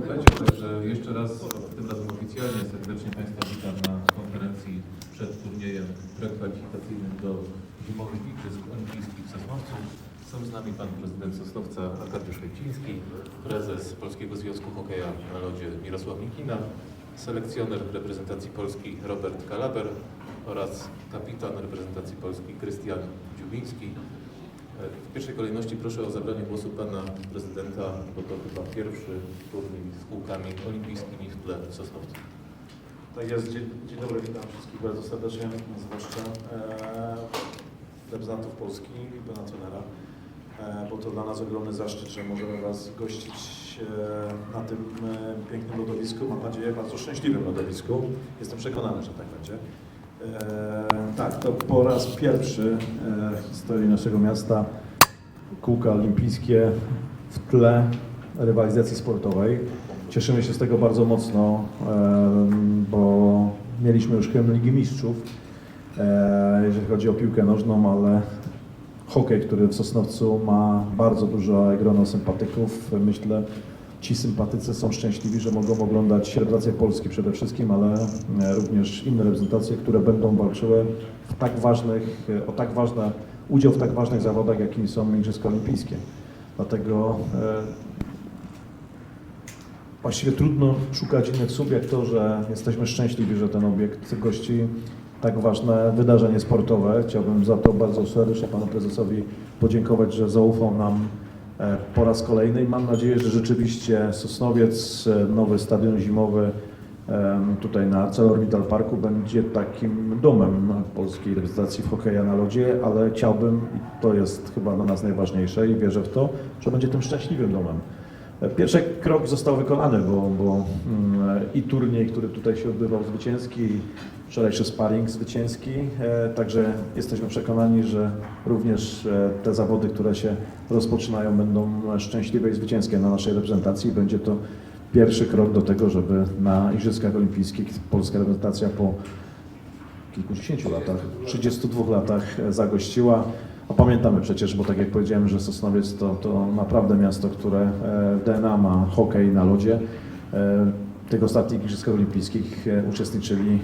komplecie, także jeszcze raz, tym razem oficjalnie serdecznie Państwa witam na konferencji przed turniejem prekwalifikacyjnym do zimowych Igrzysk Olimpijskich w Sosnowcu. Są z nami Pan Prezydent Sosnowca Arkadiusz Wojciński, Prezes Polskiego Związku Hokeja na Lodzie Mirosław Mikina, selekcjoner reprezentacji Polski Robert Kalaber oraz kapitan reprezentacji Polski Krystian Dziubiński. W pierwszej kolejności proszę o zabranie głosu pana prezydenta, bo to chyba pierwszy turniej z kółkami olimpijskimi w tle w Sosnowcu. Tak jest, dzień, dzień dobry, witam wszystkich bardzo serdecznie, zwłaszcza e, reprezentantów Polski i pana trenera, e, bo to dla nas ogromny zaszczyt, że możemy Was gościć e, na tym e, pięknym lodowisku, mam nadzieję bardzo szczęśliwym lodowisku. Jestem przekonany, że tak będzie. E, tak, to po raz pierwszy e, w historii naszego miasta kółka olimpijskie w tle rywalizacji sportowej. Cieszymy się z tego bardzo mocno, em, bo mieliśmy już hymn Ligi Mistrzów, e, jeżeli chodzi o piłkę nożną, ale hokej, który w Sosnowcu ma bardzo duże grono sympatyków. Myślę, ci sympatycy są szczęśliwi, że mogą oglądać reprezentację Polski przede wszystkim, ale e, również inne reprezentacje, które będą walczyły w tak ważnych, o tak ważne, udział w tak ważnych zawodach, jakimi są Igrzyska Olimpijskie. Dlatego e, Właściwie trudno szukać innych słów, jak to, że jesteśmy szczęśliwi, że ten obiekt gości tak ważne wydarzenie sportowe. Chciałbym za to bardzo serdecznie panu prezesowi podziękować, że zaufał nam e, po raz kolejny i mam nadzieję, że rzeczywiście Sosnowiec, e, nowy stadion zimowy tutaj na ArcelorMittal Parku będzie takim domem polskiej reprezentacji w hokeja na lodzie, ale chciałbym, i to jest chyba dla nas najważniejsze i wierzę w to, że będzie tym szczęśliwym domem. Pierwszy krok został wykonany, bo, bo mm, i turniej, który tutaj się odbywał zwycięski, wczorajszy sparring zwycięski, e, także jesteśmy przekonani, że również e, te zawody, które się rozpoczynają będą szczęśliwe i zwycięskie na naszej reprezentacji. Będzie to pierwszy krok do tego, żeby na Igrzyskach Olimpijskich polska reprezentacja po kilkudziesięciu latach, 32 latach zagościła. A pamiętamy przecież, bo tak jak powiedziałem, że Sosnowiec to, to naprawdę miasto, które e, DNA ma hokej na lodzie. E, W tych ostatnich Igrzyskach Olimpijskich e, uczestniczyli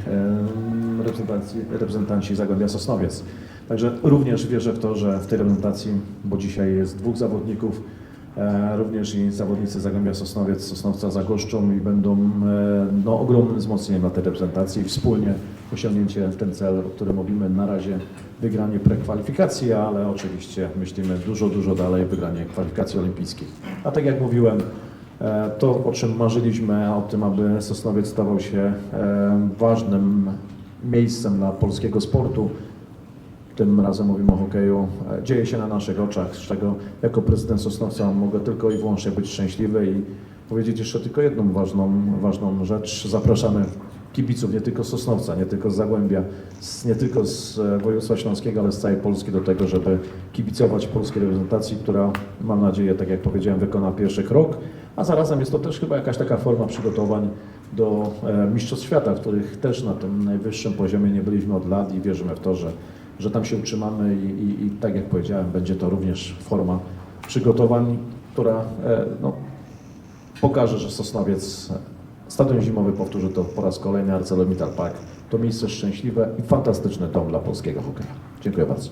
e, reprezentanci, reprezentanci Zagłębia Sosnowiec. Także również wierzę w to, że w tej reprezentacji, bo dzisiaj jest dwóch zawodników, E, Również i zawodnicy Zagłębia Sosnowiec, Sosnowca zagoszczą i będą e, no, ogromnym wzmocnieniem dla tej reprezentacji wspólnie osiągnięcie ten cel, o którym mówimy na razie wygranie prekwalifikacji, ale oczywiście myślimy dużo, dużo dalej wygranie kwalifikacji olimpijskich. A tak jak mówiłem, e, to o czym marzyliśmy, o tym, aby Sosnowiec stawał się e, ważnym miejscem dla polskiego sportu, tym razem mówimy o hokeju, e, dzieje się na naszych oczach, z czego jako prezydent Sosnowca mogę tylko i wyłącznie być szczęśliwy i powiedzieć jeszcze tylko jedną ważną, ważną rzecz. Zapraszamy kibiców nie tylko Sosnowca, nie tylko z Zagłębia, z, nie tylko z e, województwa śląskiego, ale z całej Polski do tego, żeby kibicować polskiej reprezentacji, która mam nadzieję, tak jak powiedziałem, wykona pierwszy krok, a zarazem jest to też chyba jakaś taka forma przygotowań do e, Mistrzostw Świata, w których też na tym najwyższym poziomie nie byliśmy od lat i wierzymy w to, że że tam się utrzymamy i, i, i tak jak powiedziałem, będzie to również forma przygotowań, która e, no, pokaże, że Sosnowiec, stadion zimowy, powtórzę to po raz kolejny, ArcelorMittal Park, to miejsce szczęśliwe i fantastyczny dom dla polskiego hokeja. Dziękuję bardzo.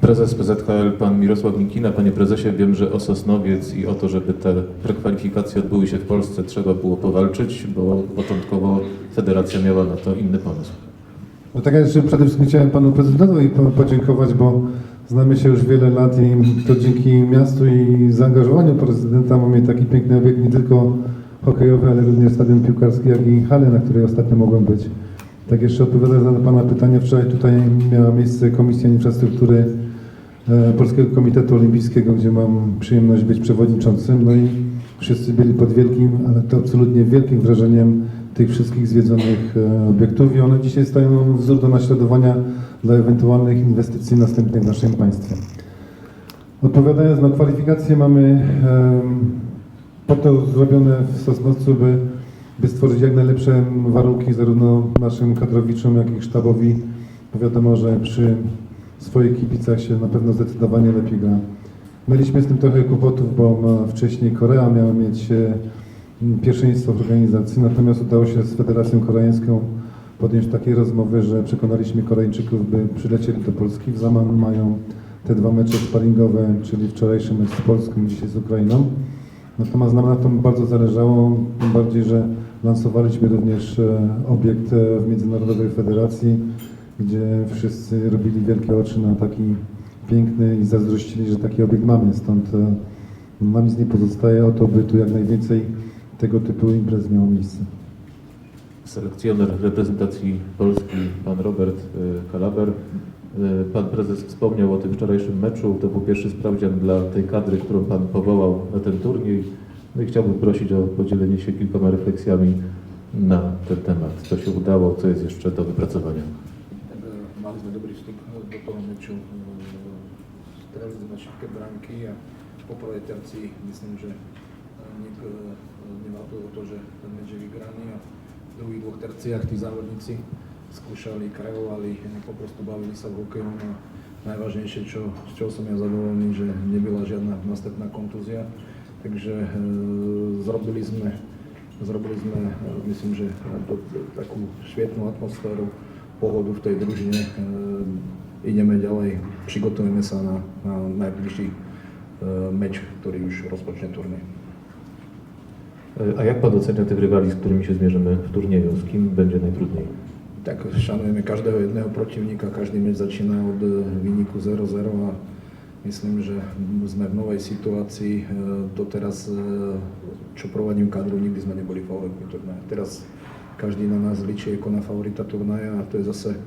Prezes PZHL, pan Mirosław Mikina. Panie prezesie, wiem, że o Sosnowiec i o to, żeby te prekwalifikacje odbyły się w Polsce, trzeba było powalczyć, bo początkowo federacja miała na to inny pomysł. No tak, ja jeszcze przede wszystkim chciałem panu prezydentowi po- podziękować, bo znamy się już wiele lat i to dzięki miastu i zaangażowaniu prezydenta mamy taki piękny obiekt, nie tylko hokejowy, ale również stadion piłkarski, jak i hale, na której ostatnio mogłem być. Tak jeszcze odpowiadając na pana pytanie, wczoraj tutaj miała miejsce Komisja Infrastruktury e, Polskiego Komitetu Olimpijskiego, gdzie mam przyjemność być przewodniczącym, no i wszyscy byli pod wielkim, ale to absolutnie wielkim wrażeniem tych wszystkich zwiedzonych e, obiektów i one dzisiaj stają wzór do naśladowania dla ewentualnych inwestycji następnych w naszym państwie. Odpowiadając na kwalifikacje, mamy po to zrobione w Sosnowcu, by, by stworzyć jak najlepsze warunki zarówno naszym kadrowiczom, jak i sztabowi. Bo wiadomo, że przy swoich kibicach się na pewno zdecydowanie lepiej gra. Mieliśmy z tym trochę kłopotów, bo wcześniej Korea miała mieć e, pierwszeństwo w organizacji, natomiast udało się z Federacją Koreańską podjąć takie rozmowy, że przekonaliśmy Koreańczyków, by przylecieli do Polski. W zamian mają te dwa mecze sparingowe, czyli wczorajszy mecz z Polską dzisiaj z Ukrainą. Natomiast nam na tym bardzo zależało, tym bardziej, że lansowaliśmy również e, obiekt e, w Międzynarodowej Federacji, gdzie wszyscy robili wielkie oczy na taki piękny i zazdrościli, że taki obiekt mamy. Stąd e, nam nic nie pozostaje o to, by tu jak najwięcej tego typu imprez miało miejsce. Selekcjoner reprezentacji Polski, pan Robert y, Kalaber. Y, Pan prezes wspomniał o tym wczorajszym meczu. To był pierwszy sprawdzian dla tej kadry, którą pan powołał na ten turniej. No i chciałbym prosić o podzielenie się kilkoma refleksjami na ten temat. Co się udało, co jest jeszcze do wypracowania. Sme dobrý vstup e, do toho meču. E, sme všetké branky a po prvej tercii myslím, že e, nik e, nemal to že ten meč je vygraný a v druhých dvoch terciách tí závodníci skúšali, krajovali, poprostu bavili sa v hokejom a najvážnejšie, čo, z čoho som ja zadovolený, že nebyla žiadna następná kontúzia. Takže e, zrobili sme, zrobili sme, e, myslím, že to, takú švietnú atmosféru, pohodu v tej družine. E, ideme ďalej, přigotujeme sa na, na najbližší e, meč, ktorý už rozpočne turnej. A jak pan ocenia tych rywali, z którymi się zmierzymy w turnieju? Z kim będzie najtrudniej? Tak szanujeme každého jedného protivníka, každý meč začína od e, výniku 0-0 a myslím, že sme v novej situácii. E, Doteraz, e, čo provadím kadru, nikdy sme neboli favoritmi turnaja. Teraz každý na nás ličí ako na favorita turnaja a to je zase e,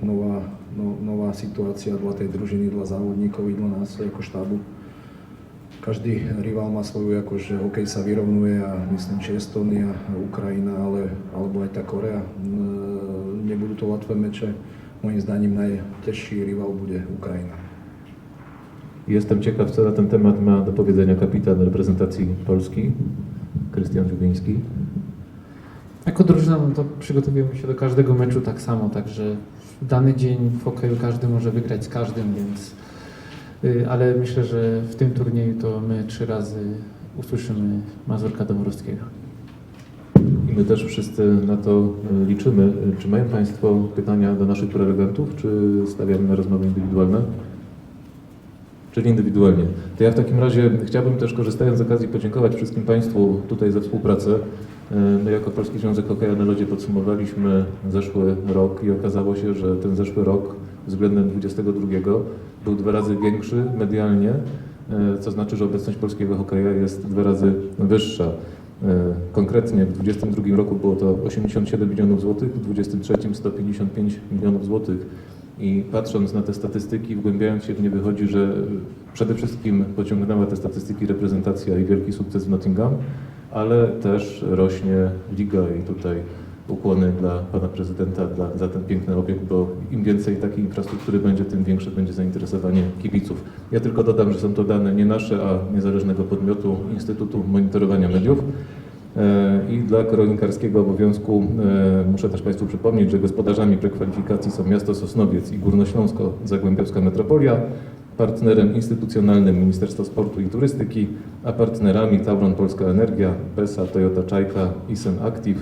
nová, no, nová situácia dla tej družiny, dla závodníkov i dla nás ako štábu. Každý rival má svoju, akože hokej sa vyrovnuje a myslím, že Estónia, Ukrajina, ale, alebo aj tá Korea. Nebudú to ľatvé meče. Moim zdaniem najtežší rival bude Ukrajina. Jestem ciekaw, co na ten temat ma do powiedzenia kapitan reprezentacji Polski, Krystian Dziubiński. Jako drużyna no to przygotowujemy się do każdego meczu tak samo, także w dany dzień w hokeju każdy może wygrać z każdym, więc ale myślę, że w tym turnieju to my trzy razy usłyszymy Mazurka Dąbrowskiego. I my też wszyscy na to e, liczymy. Czy mają Państwo pytania do naszych prelegentów, czy stawiamy na rozmowy indywidualne? Czyli indywidualnie. To ja w takim razie chciałbym też, korzystając z okazji, podziękować wszystkim Państwu tutaj za współpracę. E, My jako Polski Związek Hokeja na Lodzie podsumowaliśmy zeszły rok i okazało się, że ten zeszły rok względem 22 był dwa razy większy medialnie, e, co znaczy, że obecność polskiego hokeja jest dwa razy wyższa. E, Konkretnie w 2022 roku było to 87 milionów złotych, w 2023 155 milionów złotych. I patrząc na te statystyki, wgłębiając się w nie, wychodzi, że przede wszystkim pociągnęła te statystyki reprezentacja i wielki sukces w Nottingham, ale też rośnie liga i tutaj ukłony dla pana prezydenta dla, za ten piękny obiekt, bo im więcej takiej infrastruktury będzie, tym większe będzie zainteresowanie kibiców. Ja tylko dodam, że są to dane nie nasze, a niezależnego podmiotu Instytutu Monitorowania Mediów. E, I dla kronikarskiego obowiązku e, muszę też Państwu przypomnieć, że gospodarzami prekwalifikacji są miasto Sosnowiec i Górnośląsko-Zagłębiowska Metropolia, partnerem instytucjonalnym Ministerstwo Sportu i Turystyki, a partnerami Tauron Polska Energia, PESA, Toyota Czajka, Isen Active,